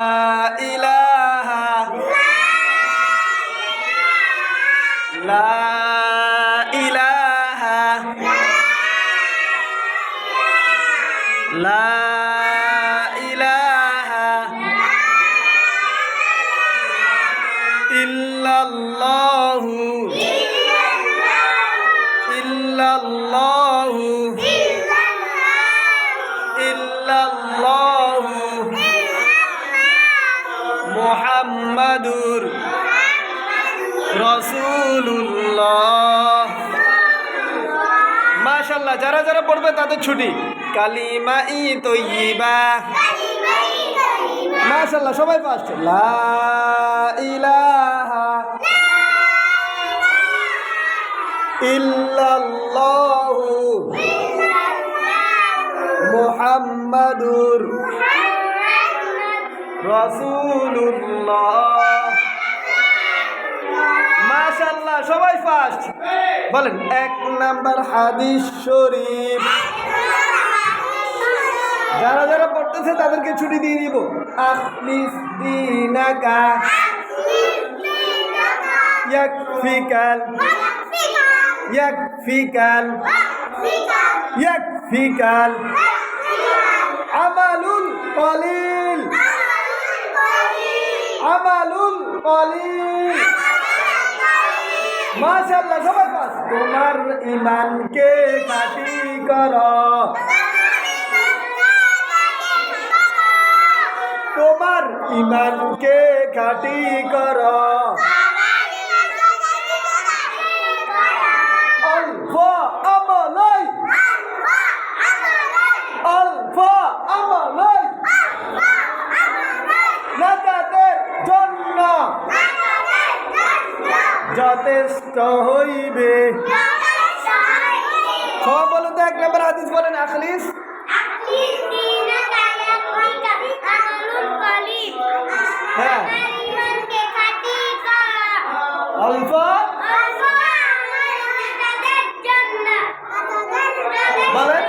ইলাহা লা ইলাহা লা ইলাহা ইল্লাল্লাহু ইল্লাল্লাহু ইল্লাল্লাহু মুহাম্মাদুর রসুল্লাহ মাশাল্লাহ যারা যারা পড়বে তাদের ছুটি। কালিমা ই তৈবা মাশাল্লাহ সবাই ফার্স্ট লা ইলাহা ইল্লাল্লাহু মুহাম্মাদুর রসুল্লাহ মাশাল্লাহ সবাই ফার্স্ট বলেন এক নাম্বার হাদিস শরীফ। যারা যারা পড়তেছে তাদেরকে ছুটি দিয়ে দিব। আখলিস দিনাকা। ইয়াকফিকাল। ইয়াকফিকাল। ইয়াকফিকাল। আমালুল কলিল। আমালুল কলিল মাশাআল্লাহ সবাই পাস। তোমার ইমানকে খাঁটি করো। তোমার ইমানকে খাঁটি কর। যথেষ্ট হইবে সব তো এক নম্বর হাদিস বলেন আখলিস। হ্যাঁ। অল্প বলেন।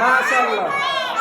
মাশাআল্লাহ।